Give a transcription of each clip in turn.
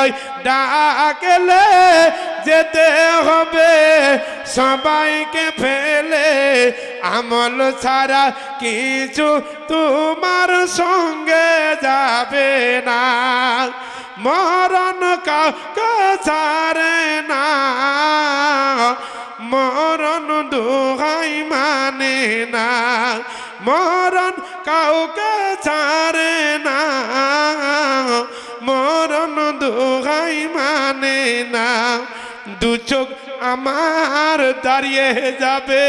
ওই ডাকলে যেতে হবে। সবাইকে ফেলে আমল ছাড়া কিছু তোমার সঙ্গে যাবে না। মরণ ছাড়ে না। মরণ দোহাই মানে না। মরণ কাউকে ছাড়ে না। মরণ দোহাই মানে না। দু চোখ আমার দাঁড়িয়ে যাবে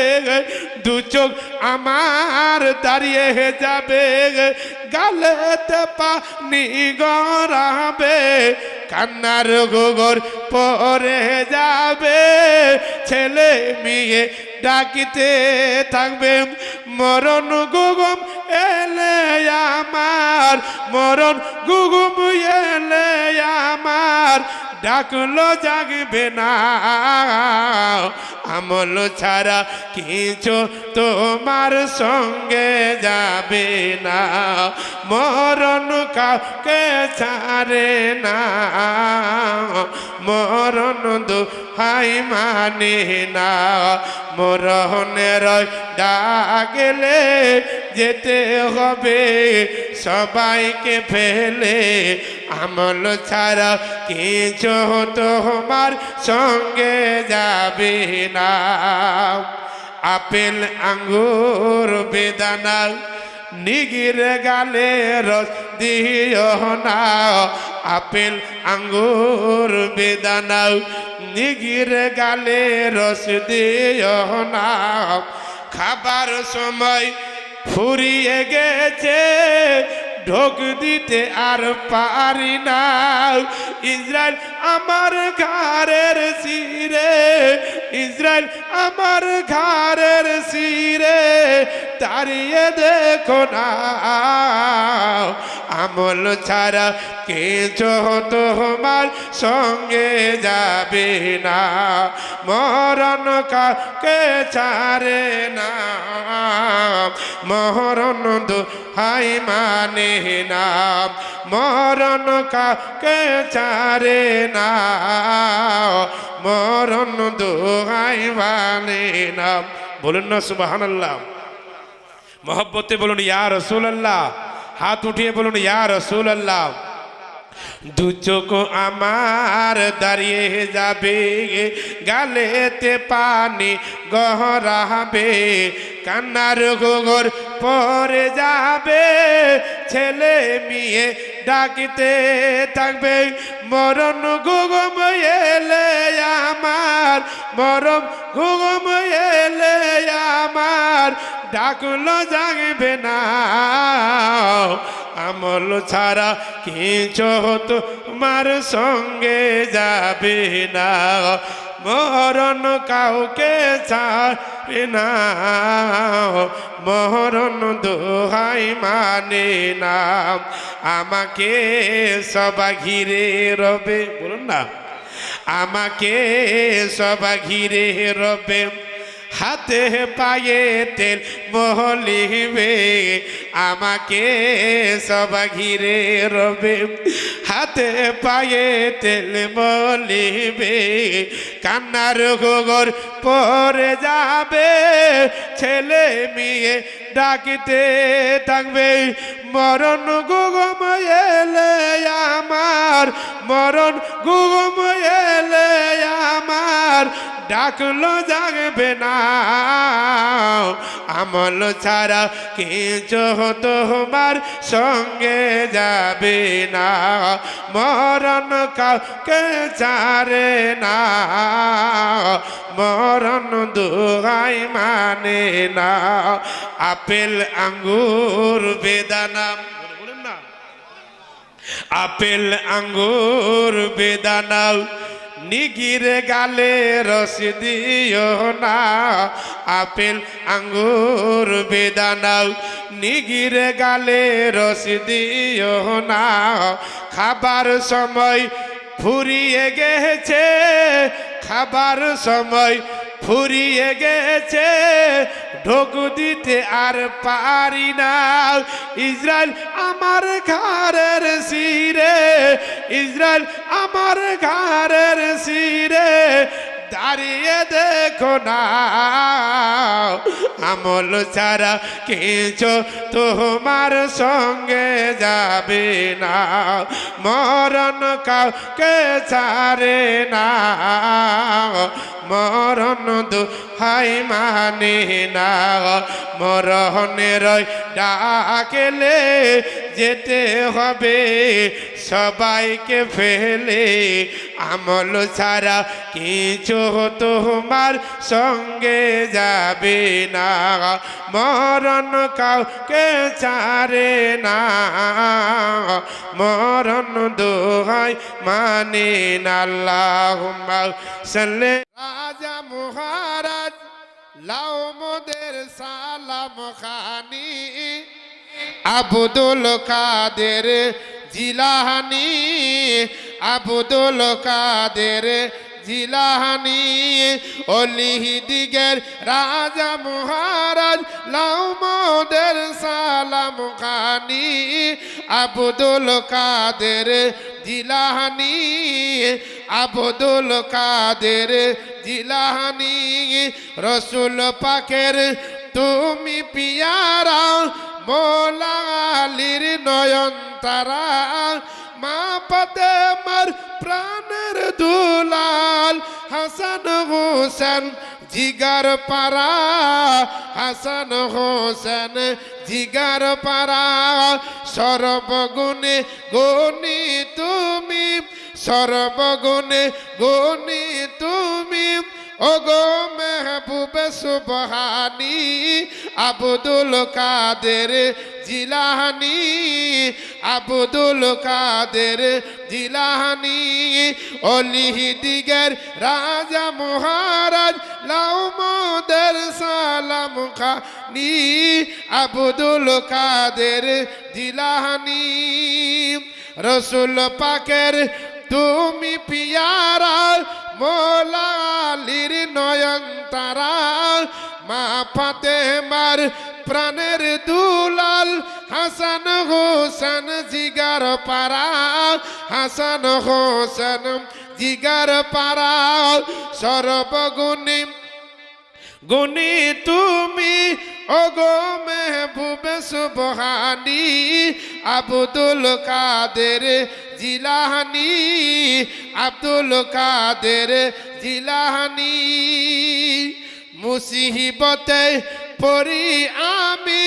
দু চোখ আমার দাঁড়িয়ে যাবে গালেতে পানি গড়াবে, কান্নার গোগর পরে যাবে। ছেলে মেয়ে ডাকিতে থাকবে, মরণ গুগুম এলে আমার মরণ গুগুম এলে আমার ডাকলো, জাগবে না। আমল ছাড়া কিছু তোমার সঙ্গে যাবে না। মরণ কাউকে ছাড়ে না। মরণ দুহাই মানে না। মরণের ডাগলে যেতে হবে, সবাইকে ফেলে। আমল ছাড়া কিছু তোমার সঙ্গে যাবে না। আপেল, আঙ্গুর, বেদানা, নিগির গালে রস দিও না। আপেল, আঙ্গুর, বেদানা, নিগির গালে রস দিও না। খাবার সময় ফুরিয়ে গেছে ঢোক দিতে আর পারি না। ইসরায়েল আমার ঘরের সিরে ইসরায়েল আমার ঘরের সিরে দাঁড়িয়ে দেখো না। আমল ছাড়া কিছু তোমার সঙ্গে যাবে না। মরণ কাকে ছাড়ে না। মরণ হাই মানে না। মরণ কাকে ছাড়ে না। মরণ দোহাই মানে না। বলুন না সুবাহান আল্লাহ মহব্বতে বলুন, ইয়া রসুল আল্লাহ হাত উঠিয়ে বলুন, ইয়া রসুল আল্লাহ দু চোখ আমার দাঁড়িয়ে যাবে, গালেতে পানি গহরাবে, কান্নার গোগর পরে যাবে, ছেলে মেয়ে ডাকিতে থাকবে। মরণ গুগম এলে আমার মরম গুগম এলে আমার। ডাকলো, জাগবে না। আমল ছাড়া কিছু তোমার সঙ্গে যাবে না। মরণ কাউকে ছাড়ে না। মরণ দোহাই মানে না। আমাকে সবা ঘিরে রবে। বলুন না। আমাকে সবা ঘিরে রবে। হাতে পায়ে তেল মহলিবে। আমাকে সব ঘিরে রবে। হাতে পায়ে তেল মলিবে, কান্নার গোগর পরে যাবে, ছেলে মেয়ে ডাকিতে থাকবে। মরণ গুগম এলে আমার, মরণ গুগম এলে আমার ডাকলো, জাগবে না। আমল ছাড়া কিছু তোমার সঙ্গে যাবে না। মরণ কাউকে ছাড়ে না। মরণ দুহাই মানে না। আপেল, আঙ্গুর, বেদানা। আপেল, আঙ্গুর, বেদানা। নিগির গালে রস দিও না। আপেল, আঙ্গুর বেদানাও নিগির গালে রস দিও না। খাবার সময় ফুরিয়ে গেছে খাবার সময় ফুরিয়ে গেছে, ঢোক দিতে আর পারি না। ইসরায়েল আমার ঘরের সিরে ইসরায়েল আমার ঘরের সিরে দাঁড়িয়ে দেখো না। আমল ছাড়া কিছু তোমার সঙ্গে যাবে না। মরণ কাউকে ছাড়ে না। মরণ দু হাই মানে না। মরণের ডাকেলে যেতে হবে সবাইকে ফেলে। আমল ছাড়া কিছু তোমার সঙ্গে যাবে না। মরণ কাউকে ছাড়ে না। মরণ দোহাই মানে না আল্লাহ সাল্লে। রাজা মহারাজ, লাও মোদের সালাম খানি। আবুদুল কাদের জিলাহানি, আবুদুল কাদের জিলাহানি অলিহ দিগের রাজা মহারাজ লাউ মোদের সালাম খানি। আবুদুল কাদের জিলাহানি, আবুদুল কাদের জিলাহানি। রসুল পাকের তুমি পিয়ারা মোলালির নয়ন তারা মা পাতে মার প্রাণের দুলাল। হাসান হোসেন জিগার পারা হাসান হোসেন জিগার পারা সর্বগুণে গুণী তুমি, সর্বগুণে গুণী তুমি। ওগো মেহবুবে সুবহানি, আবুদুল কাদের জিলাহানি, আবুদুল কাদের জিলাহানি অলিহ দিগের রাজা মহারাজ লাউ মোদের সালাম খানি, আবুদুল কাদের জিলাহানি, রসুল পাকের তুমি পিয়ারা মোলালির নয়ন তারা, মা ফাতে মার প্রাণের দুলাল, হাসান হোসেন জিগার পারা হাসান হোসেন জিগার পারা সর্বগুণী গুণী তুমি, ওগো মেহবুবে সুবহানি, আবুদুল কাদের জিলাহানি, আব্দুল কাদের জিলাহানি। মুসিবতে পরি আমি,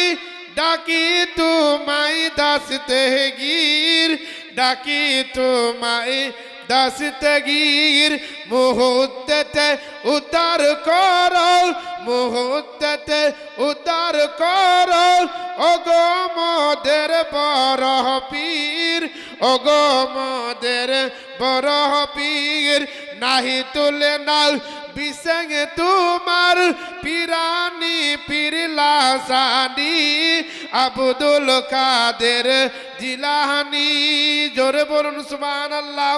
ডাকি তোমায় দাসতে গির, ডাকি তোমায় দাসতে গির মুহূর্তে উদ্ধার করো মুহূর্তে উদ্ধার করো ওগো মোদের বড় পীর, ওগো মোদের বড় পীর, নাহি তুলে নাও বিসঙ্গে তোমার, পিরানি পিরলাসানি আবুদুল কাদের জিলাহানি। জোরে বলুন আল্লাহ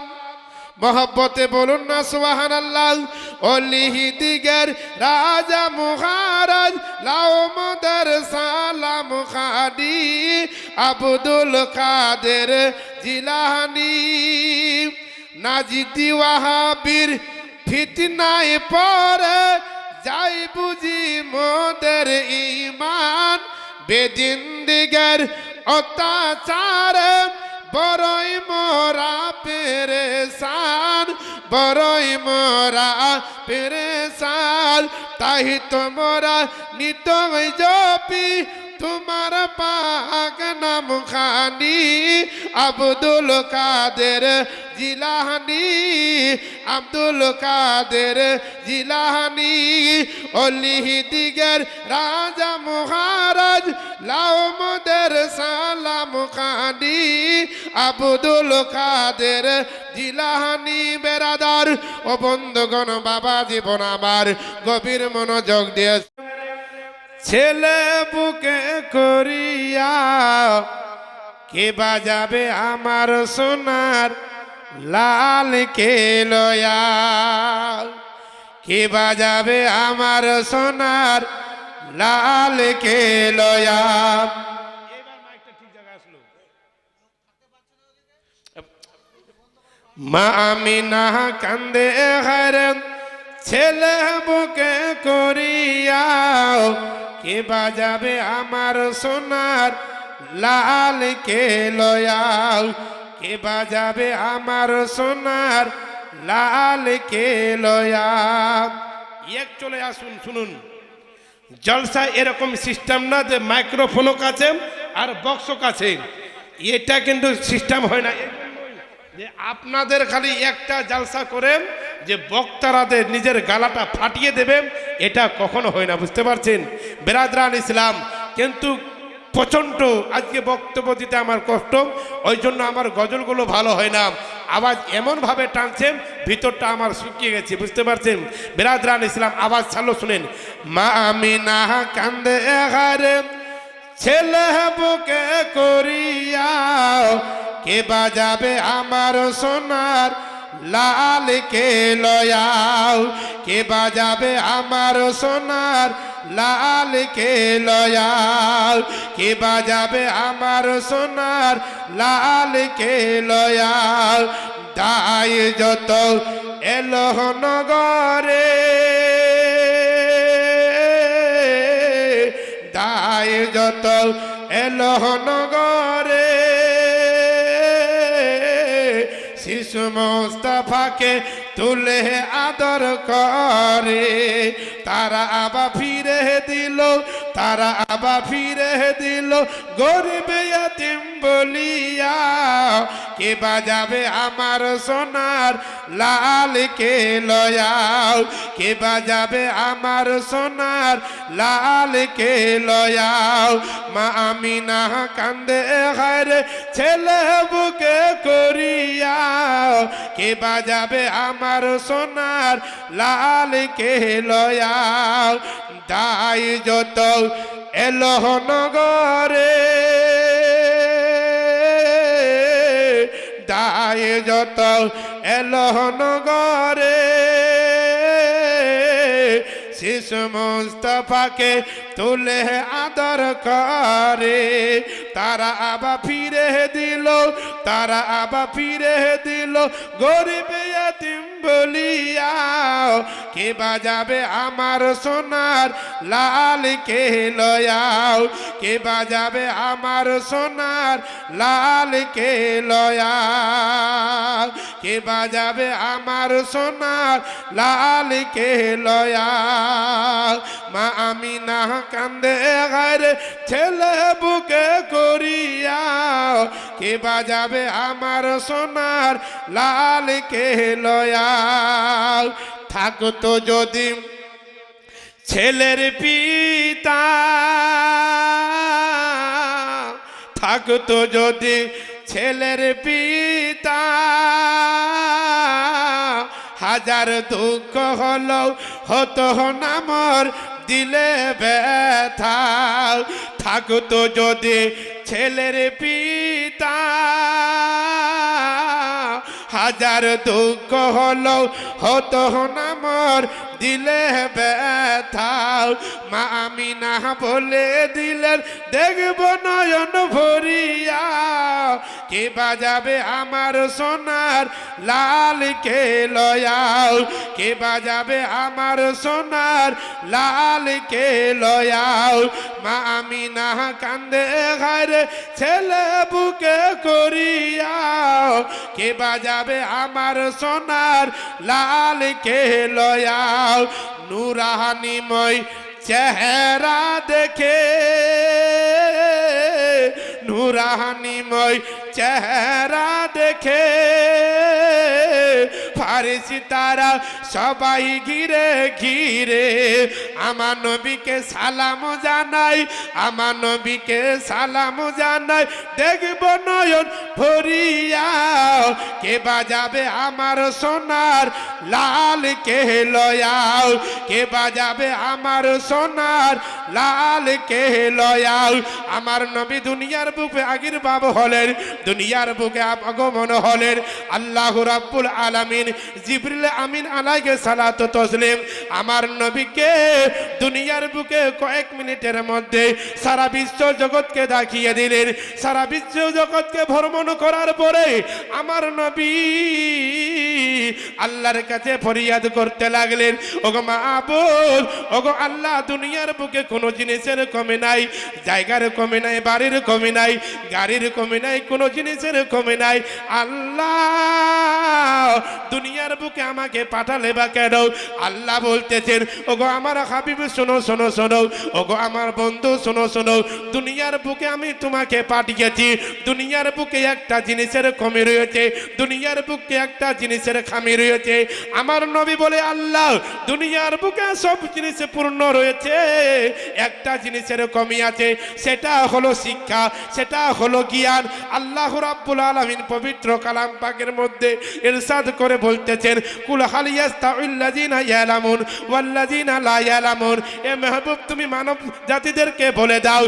মহব্বতে বলুন না সুবাহান আল্লাহ অলিহি দিগের রাজা মহারাজ, লাও মদার সালাম খাদি আবুদুল কাদের জিলাহানি নাজিদি ওয়াহাবির ফিতনায় পরে যাই বুঝি মোদের ইমান বেদিন দিগের অত্যাচারে বড়ই মোরা পেরেসান বড়ই মোরা পেরেসান তাই তোমরা নিত জপি তোমার পাক নাম খানি, আব্দুল কাদের জিলাহানি, আব্দুল কাদের জিলাহানি, অলিহ দিগের রাজা মহারাজ, লাও মোদের সালাম খানি, আব্দুল কাদের জিলাহানি বেরাদার। ও বন্ধুগণ, বাবা জীবন আমার গভীর মনোযোগ দিয়ে ছেলে বুকে করিয়া, কে বাজাবে আমার সোনার লাল কে লয়া? কে বাজাবে আমার সোনার লাল কে লয়া? মা আমি না কান্দে হারেন ছেলে বুকে করিয়াও কে বাজাবে আমার সোনার লাল কে লয়াও কে বাজাবে আমার সোনার লাল কে লয়া এক চলে আসুন, শুনুন। জলসা এরকম সিস্টেম না যে মাইক্রোফোনও কাছে আর বক্সও কাছে। এটা কিন্তু সিস্টেম হয় না। যে আপনাদের খালি একটা জালসা করেন যে বক্তারাদের নিজের গালাটা ফাটিয়ে দেবেন এটা কখনো হয় না, বুঝতে পারছেন? বেরাদরান ইসলাম, কিন্তু প্রচণ্ড আজকে বক্তব্য দিতে আমার কষ্ট, ওই জন্য আমার গজলগুলো ভালো হয় না। আওয়াজ এমনভাবে টানছেন, ভিতরটা আমার শুকিয়ে গেছে, বুঝতে পারছেন? বেরাদরান ইসলাম, আওয়াজ ছাড়লো, শুনেন। মা আমি না কান্দে হারে, ছেলে বুকে করিয়া কে বাজাবে আমার সোনার লাল কে লয়াও, কে বাজাবে আমার সোনার? লাল কে লয়াও, কে বাজাবে আমার সোনার? লাল কে লয়াও, দায় যত এলো নগরে। দায় যত এলো নগরে। মোস্তাফাকে তুলে আদর করে। তারা আবার ফিরে দিল তারা আবা ফিরে দিল, গরিব ইয়াতিম বলিয়া, কে বাজাবে আমার সোনার লাল কে লয়াও? কে বাজাবে আমার সোনার লাল কে লয়াও? মা আমি না কান্দে হারে ছেলে বুকে করিয়া কে বাজাবে আমার সোনার লাল কে লয়াও? দায় যত এলো নগরে। দায় যত এলো নগরে। শিশু মুস্তফাকে তুলে আদর করে। তারা আবার ফিরে দিল, তারা আবার ফিরে দিল। গরিব ইয়াতিম বলিয়া, কে বাজাবে আমার সোনার লাল কে লয়াও? কে বাজাবে আমার সোনার লাল কে লয়াও? কে বাজাবে আমার সোনার লাল কে লয়া মা আমি না কান্দে গারে ছেলে বুকে করিয়া, কে বাজাবে আমার সোনার লাল কে লয়া থাকতো যদি ছেলের পিতা, থাকতো যদি ছেলের পিতা, হাজার দুঃখ হলো হতো নামর দিলে ব্যথা। থাকতো যদি ছেলের পিতা। হাজার দুঃখ হলো, হতো নামর দিলে ব্যথা। মা আমি না বলে দিলেন, দেখব নয়ন ভরিয়া, কে বাজাবে আমার সোনার লাল কে লয়াও কে বাজাবে আমার সোনার লাল কে লয়াও মা আমি না কান্দে ঘরে ছেলে বুকে করিয়া, কে বাজাবে আমার সোনার লাল কে লয়াও নুরাহানিময় চেহারা দেখে। নুরাহানিময় চেহারা দেখে। ফারিসি তারা সবাই ঘিরে ঘিরে, আমার নবীকে সালাম জানাই, আমার নবীকে সালাম জানাই। দেখব নয়ন ভরিয়া বাজাবে আমার সোনার লাল কে লয়াও কে বাজাবে আমার সোনার লাল কে লয়াও আমার নবী দুনিয়ার বুকে আগির বাব হলেন, দুনিয়ার বুকে আগমন হলেন। আল্লাহ রাব্বুল আলামিন জিবরিল আমিন আলাইকে সালাত তসলিম আমার নবীকে দুনিয়ার বুকে কয়েক মিনিটের মধ্যে সারা বিশ্ব জগৎকে দেখিয়ে দিলেন। সারা বিশ্ব জগৎকে ভ্রমণ করার পরে আমার নবী আল্লাহর কাছে ফরিয়াদ করতে লাগলেন, ওগো মাহবুব, ওগো আল্লাহ, দুনিয়ার বুকে কোনো জিনিসের কমে নাই, জায়গার কমে নাই, বাড়ির কমে নাই, গাড়ির কমে নাই, কোনো জিনিসের কমে নাই। আল্লাহ, দুনিয়ার বুকে আমাকে পাঠালে বা কেন? আল্লাহ বলতেছেন, ওগো আমার হাবিব, শোনো শোনো শোনো, ওগো আমার বন্ধু, শোনো শোনো, দুনিয়ার বুকে আমি তোমাকে পাঠিয়েছি, দুনিয়ার বুকে একটা জিনিসের কমে রয়েছে দুনিয়ার বুকে একটা জিনিসের খামি রয়েছে। আমার নবী বলে, আল্লাহ, দুনিয়ার বুকে সব জিনিস পূর্ণ রয়েছে। একটা জিনিসের কমি আছে, সেটা হলো শিক্ষা, সেটা হলো জ্ঞান। আল্লাহ রাব্বুল আলামিন পবিত্র কালাম পাকের মধ্যে ইরশাদ করে বলতেছেন, কুল হাল ইয়াস্তাউল্লাযিনা ইয়ালামুন ওয়াল্লাযিনা লা ইয়ালামুন। এ মাহবুব, তুমি মানব জাতিদেরকে বলে দাও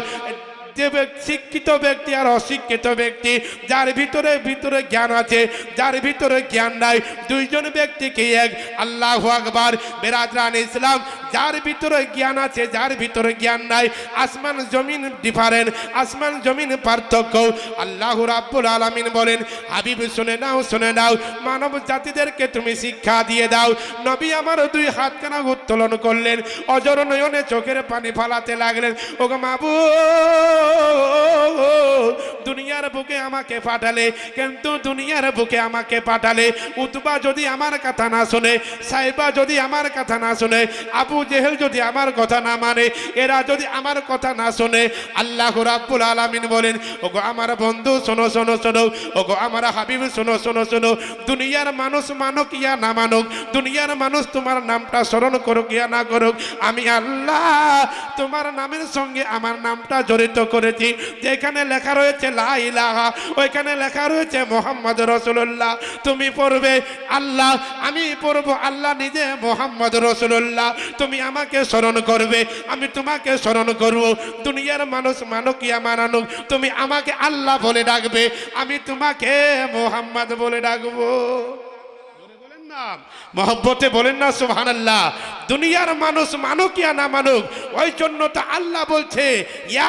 যে ব্যক্তি- শিক্ষিত ব্যক্তি আর অশিক্ষিত ব্যক্তি, যার ভিতরে ভিতরে জ্ঞান আছে, যার ভিতরে জ্ঞান নাই, দুইজন ব্যক্তিকে এক, আল্লাহ আকবার বেরাজরান ইসলাম, যার ভিতরে জ্ঞান আছে, যার ভিতরে জ্ঞান নাই, আসমান জমিন ডিফারেন্ট আসমান জমিন পার্থক্য, আল্লাহ রাব্বুল আলামিন বলেন, হাবিব শুনে নাও শুনে নাও, মানব জাতিদেরকে তুমি শিক্ষা দিয়ে দাও, নবী আমার দুই হাত কেনা উত্তোলন করলেন, অজর নয়নে চোখের পানি ফালাতে লাগলেন, ওগো মাবু দুনিয়ার বুকে আমাকে পাঠালে, কিন্তু দুনিয়ার বুকে আমাকে পাঠালে, উতবা যদি আমার কথা না শুনে, সাইবা যদি আমার কথা না শুনে, আবু জেহেল যদি আমার কথা না মানে এরা যদি আমার কথা না শুনে, আল্লাহ রাব্বুল আলামিন বলেন, ওগো আমার বন্ধু শোনো শোনো শোনো, ওগো আমার হাবিব শোনো শোনো শোনো, দুনিয়ার মানুষ মানুক ইয়া না মানুক, দুনিয়ার মানুষ তোমার নামটা স্মরণ করুক ইয়া না করুক, আমি আল্লাহ তোমার নামের সঙ্গে আমার নামটা জড়িত করেছি, যেখানে লেখা রয়েছে লা ইলাহা, ওইখানে লেখা রয়েছে মোহাম্মদ রসুল্লাহ তুমি পড়বে আল্লাহ, আমি পড়ব আল্লাহ নিজে মোহাম্মদ রসুল্লাহ তুমি আমাকে স্মরণ করবে, আমি তোমাকে স্মরণ করব। দুনিয়ার মানুষ মানকিয়া মানানুক তুমি আমাকে আল্লাহ বলে ডাকবে, আমি তোমাকে মোহাম্মদ বলে ডাকবো। মহব্বতে বলেন না সুহান আল্লাহ দুনিয়ার মানুষ মানুক না মানুক, ওই জন্য তো আল্লাহ বলছে, ইয়া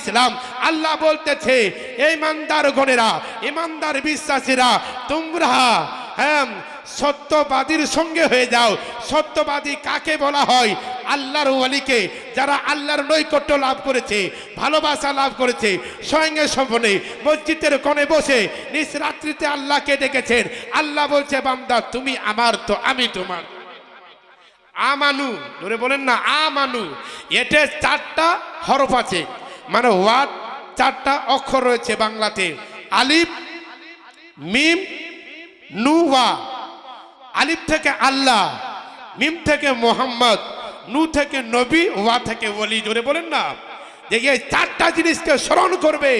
ইসলাম, আল্লাহ বলতেছে, এই ইমানদার গণেরা ইমানদার বিশ্বাসীরা, তোমরা হ্যাঁ সত্যবাদীর সঙ্গে হয়ে যাও। সত্যবাদী কাকে বলা হয়? আল্লাহর ওয়ালিকে যারা আল্লাহর নৈকট্য লাভ করেছে, ভালোবাসা লাভ করেছে স্বয়ংয়ে সম্পনে মসজিদের কোণে বসে নিজ রাত্রিতে আল্লাহকে ডেকেছেন। আল্লাহ বলছে, বান্দা, তুমি আমার তো, আমি তোমার। আমানু, ধরে বলেন না, আমানু। এতে চারটা হরফ আছে। মানে ওয়ার্ড চারটা অক্ষর রয়েছে বাংলাতে। আলিফ, মিম নুওয়া আলিফ থেকে আল্লাহ, মিম থেকে মোহাম্মদ, নু থেকে নবী, ওয়া থেকে ওলি জোরে বলেন না। যে এই চারটা জিনিসকে স্মরণ করবে,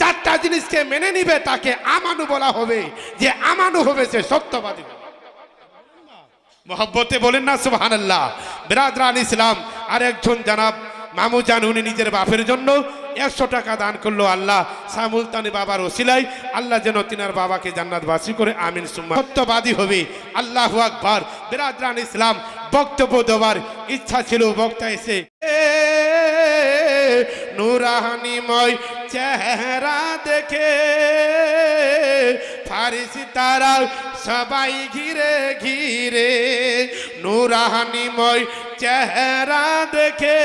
চারটা জিনিসকে মেনে নিবে, তাকে আমানু বলা হবে। যে আমানু হবে, সে সত্যবাদী মহব্বতে বলেন না, সুবহানাল্লাহ। বিরাদরান ইসলাম আর একজন জানাব মামু জান উনি নিজের বাপের জন্য একশো টাকা দান করল আল্লাহ। সামুলতানি বাবার ওসিলাই আল্লাহ যেন তিনার বাবাকে জান্নাতবাসী করে, আমিন, সুম্মা। সত্যবাদী হবে। আল্লাহ আকবার। বিরাদরান ইসলাম। বক্তব্য দেওয়ার ইচ্ছা ছিল, বক্তা এসে নুরাহানিময় চেহারা দেখে ফারিসি তারা সবাই ঘিরে ঘিরে নুরাহানিময় চেহারা দেখে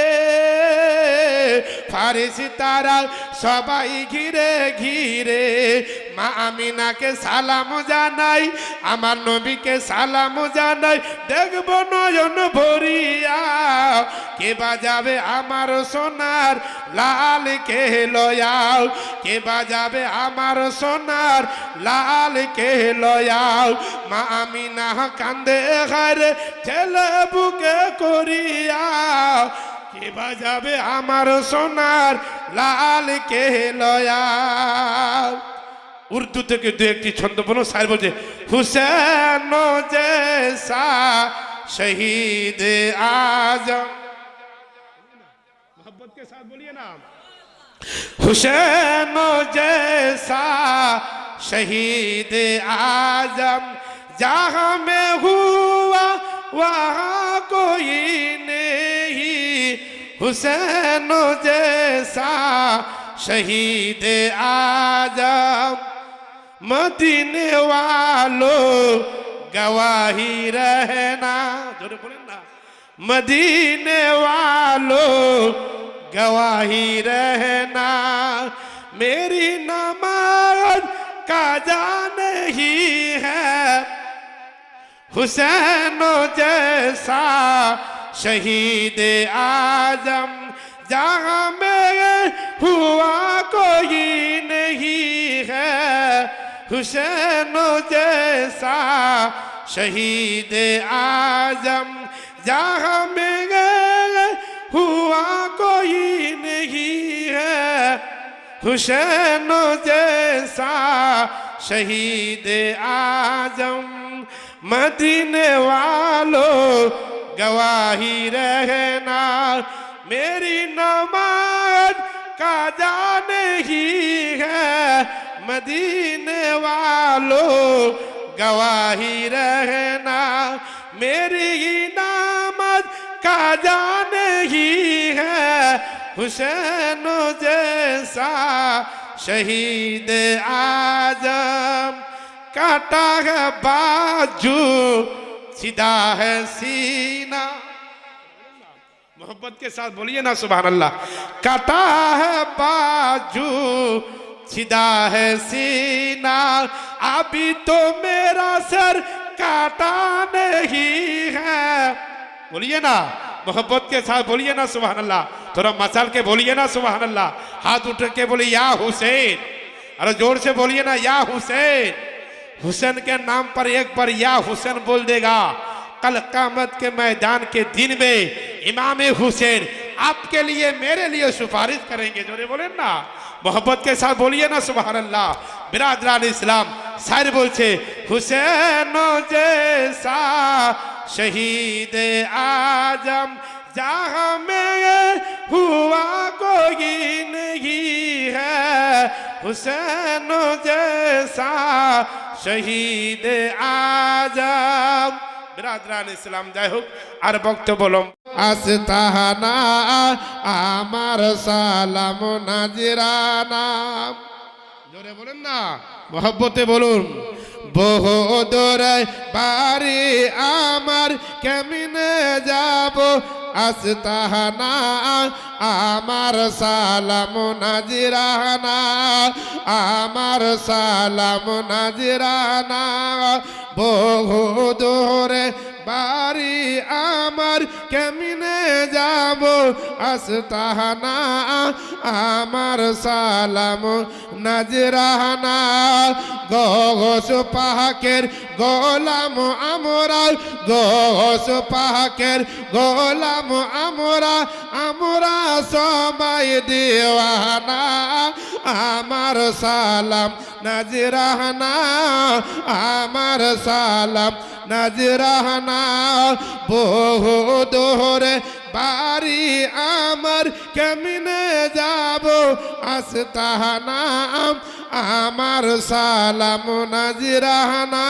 ফারিসি তারা সবাই ঘিরে ঘিরে। মা আমিনাকে সালাম জানাই, আমার নবীকে সালাম জানাই। দেখব নয়ন ভরিয়া, কে বাজাবে আমার সোনার লাল কে লয়াও কে বাজাবে আমার সোনার লাল কে লয়াও মা আমিনা কান্দে ঘরে ছেলে বুকে করিয়া কে বাজাবে আমার সোনার লাল কে লয়াও উর্দু থেকে দু একটি ছন্দ বলো সার বলছে হুসেন জেসা শহীদ আজম मोहब्बत के साथ बोलिए ना हुसैन जैसा शहीद आजम जहां में हुआ वहां कोई حسین جیسا شہید آجا مدینے والو گواہی رہنا۔ جوڑے مدینے والو گواہی رہنا۔ میری نماز کا جان ہی ہے۔ حسین جیسا शहीद आजम जहां में हुआ कोई नहीं है हुसैन जैसा शहीद आजम जहां में हुआ कोई नहीं है हुसैन जैसा शहीद आजम मदीने वालों گواہی رہنا میری نماز کا جان ہی ہے۔ مدینے والوں، گواہی رہنا میری نامت کا جان ہی ہے۔ حسین جیسا شہید آجم کٹا ہے باجو سیدھا ہے سینہ محبت کے ساتھ بولیے نا، سبحان اللہ۔ کتا ہے باجو، سیدھا ہے سینہ ابھی تو میرا سر کاٹا نہیں ہے۔ بولیے نا، محبت کے ساتھ بولیے نا، سبحان اللہ۔ تھوڑا مسال کے بولیے نا، سبحان اللہ۔ ہاتھ اٹھ کے بولیے، یا حسین۔ ارے جوڑ سے بولیے نا، یا حسین۔ حسین کے نام پر ایک پر یا حسین بول دے گا، کل قامت کے میدان کے دن میں امام حسین آپ کے لیے میرے لیے سفارش کریں گے۔ جو بولیں نا، محبت کے ساتھ بولیے نا سبحان اللہ برادران اسلام، سائر بولچے حسین جیسا شہید آجم जहां में हुआ कोई नहीं है हुसैन जैसा শহীদ আজম বিরাদরান ইসলাম যাই হোক আর বক্তব্য বলম আস্তাহানা আমার সালাম নাজিরানা জোরে বলেন না মহব্বতে বলুন বহু দূরে বাড়ি আমার কেমনে যাব? আস্তাহানা আমার সালাম নাজিরানা, আমার সালাম নাজিরানা। বহু দূরে বাড়ি আমার কেমনে যাব? আস্তাহানা আমার সালাম। নাজরাহানা গস পাহাকের গোলাম আমরা গস পাহাকের গোলাম আমরা আমরা সবাই দেওয়ানা। আমার সালাম নাজরাহানা আমার সালাম নাজরাহানা বহু দোহরে বাড়ি আমার কেমনে যাব? আস্তাহানা আমার সালাম নাজিরাহানা,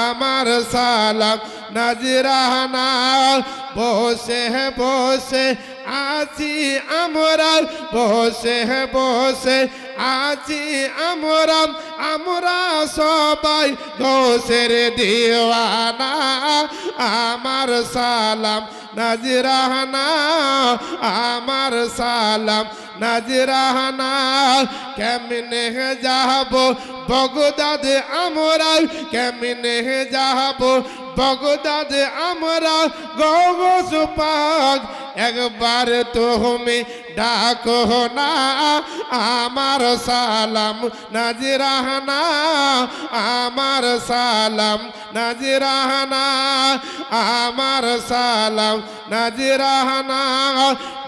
আমার সালাম নাজিরাহানা। বসে বসে আছি আমরা বসে বসে আছি আমরা আমরা সবাই গোসের দিওয়ানা। আমার সালাম নাজিরাহানা, আমার সালাম নাজিরাহানা। কেমনে যাব বগদাদ আমরা কেমনে যাব বগদাদ আমরা গগস পাক একবার তুমি ডাকো না, আমার সালাম নাজিরাহানা, আমার সালাম নাজিরাহানা, আমার সালাম নাজিরাহানা।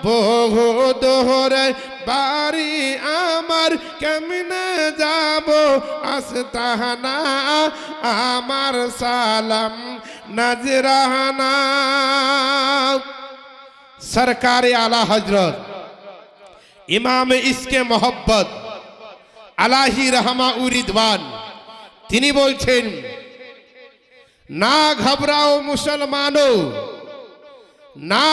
বহু দোহরে বাড়ি আমার কেমনে যাব? আস্তাহানা আমার সালাম নাজরাহানা। সরকারে আলা হজরত ইমাম ইসকে মোহব্বত আলাহি রহমা উরিদওয়ান তিনি বলছেন, না ঘবরাও মুসলমানো না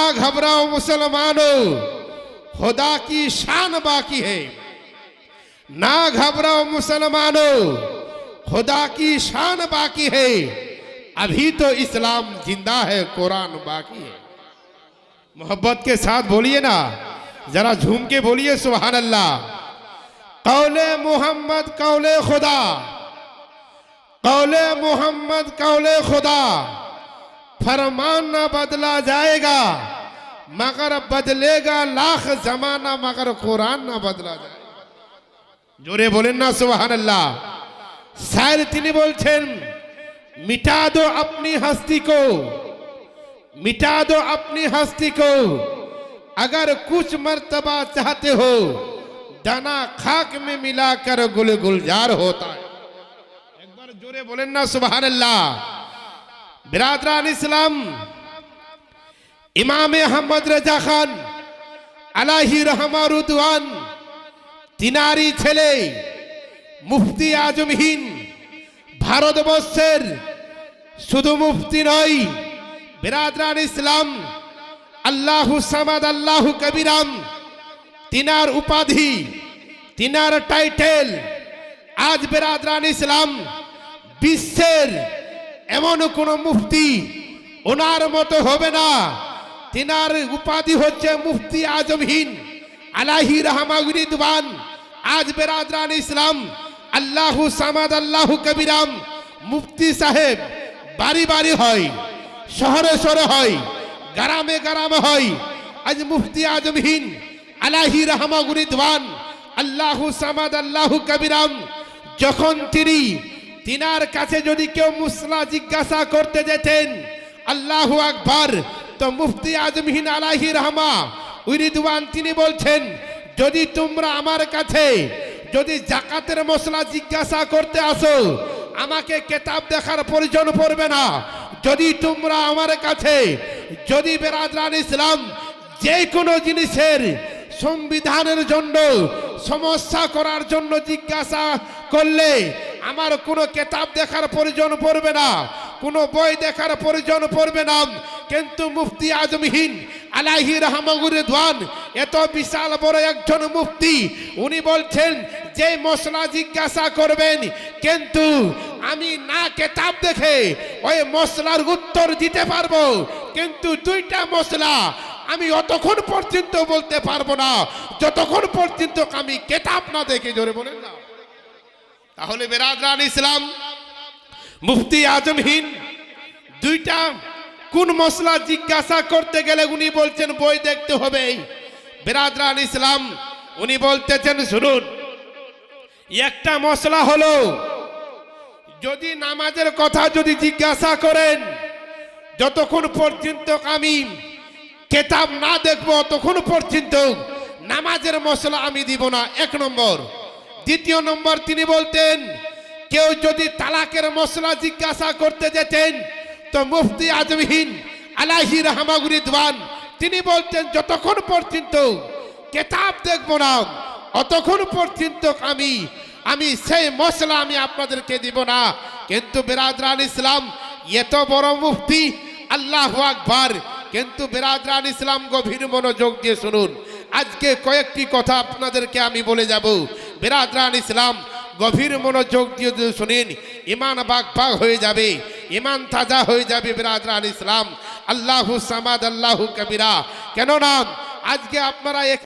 خدا کی شان باقی ہے۔ نہ گھبراؤ مسلمانوں، خدا کی شان باقی ہے۔ ابھی تو اسلام زندہ ہے، قرآن باقی ہے۔ محبت کے ساتھ بولیے نا، ذرا جھوم کے بولیے، سبحان اللہ۔ قول محمد، قول خدا۔ قول محمد، قول خدا۔ فرمان نہ بدلا جائے گا۔ مگر بدلے گا لاکھ زمانہ، مگر قرآن نہ بدلا যায় জোরে বলেন না সুবহান আল্লাহ স্যার তিনি বলছেন মিটা দো আপনি হস্তি কো دو اپنی ہستی کو۔ اگر کچھ مرتبہ چاہتے ہو دنا خاک میں ملا کر گل گل جار ہوتا ہے۔ ایک بار جورے بولن سبحان اللہ۔ برادران اسلام ইমাম আহমদ রেজা খান, আলাহি রহমারুদ্দান তিনারি ছেলে, মুফতি আজমহীন ভারতবর্ষের শুধু মুফতি নয়, বিরাদরান ইসলাম, আল্লাহু সামাদ, আল্লাহু কবিরাম তিনার উপাধি, তিনার টাইটেল আজ বেরাদরান ইসলাম, বিশ্বের এমন কোন মুফতি ওনার মতো হবে না। তিনার উপাধি হচ্ছে মুফতি আজমহীন আলাহি রহমাগুরিদবান আজ বেরাদরান ইসলাম, আল্লাহু সামাদ, আল্লাহু কবিরাম, মুফতি সাহেব, বাড়ি বাড়ি হয়, শহরে শহরে হয়, গ্রামে গ্রামে হয়। আজ মুফতি আজমহীন আলাহি রহমাগুরিদবান আল্লাহু সামাদ, আল্লাহু কবিরাম, যখন তিনি তিনার কাছে যদি কেউ মুসলা জিজ্ঞাসা করতে যেতেন, আল্লাহ আকবার তো মুফতি আজমহীন আলাহি রহমা উরিদওয়ান তিনি বলছেন, যদি তোমরা আমার কাছে যদি জাকাতের মশলা জিজ্ঞাসা করতে আসো, আমাকে কেতাব দেখার প্রয়োজন পড়বে না। যদি তোমরা আমার কাছে যদি বেরাদরান ইসলাম যে কোনো জিনিসের সংবিধানের জন্য সমস্যা করার জন্য জিজ্ঞাসা করলে আমার কোনো কেতাব দেখার প্রয়োজন পড়বে না, কোনো বই দেখার প্রয়োজন পড়বে না। কিন্তু মুফতি আজমহীন আলাহি রহমাগুরদান এত বিশাল বড় একজন মুফতি, উনি বলছেন, যে মশলা জিজ্ঞাসা করবেন, কিন্তু আমি না কেতাব দেখে ওই মশলার উত্তর দিতে পারব, কিন্তু দুইটা মশলা আমি অতক্ষণ পর্যন্ত বলতে পারব না, যতক্ষণ পর্যন্ত আমি কেতাব না দেখে, জোরে বলেন না। তাহলে বেরাদরান ইসলাম, মুফতি আজমহীন, দুইটা কোন মশলা জিজ্ঞাসা করতে গেলে উনি বলছেন, বই দেখতে হবে বেরাদরান ইসলাম, উনি বলতেছেন, শুনুন, একটা মশলা হলো, যদি নামাজের কথা যদি জিজ্ঞাসা করেন, যতক্ষণ পর্যন্ত আমি কেতাব না দেখব তখন পর্যন্ত নামাজের মশলা আমি দিব না। এক নম্বর। দ্বিতীয় নম্বর তিনি বলতেন, কেউ যদি তালাকের মশলা জিজ্ঞাসা করতে যেতেন তো মুফতি আজমহীন আলাহি রহমাগুরিদওয়ান তিনি বলতেন, যতক্ষণ পর্যন্ত কেতাব দেখব না, অতক্ষণ পর্যন্ত আমি আমি সেই মশলা আমি আপনাদেরকে দিব না। কিন্তু বেরাদরান ইসলাম এত বড় মুফতি, আল্লাহ আকবার। কিন্তু বেরাদরান ইসলাম গভীর মনোযোগ দিয়ে শুনুন। আজকে কয়েকটি কথা আপনাদেরকে আমি বলে যাব। বেরাদরান ইসলাম গভীর মনোযোগ দিয়ে যদি শুনেন ইমান বাক বাগ হয়ে যাবে ইমান তাজা হয়ে যাবে বেরাদরান ইসলাম। আল্লাহু সামাদ, আল্লাহু কবিরা। কেননা, আজকে আপনারা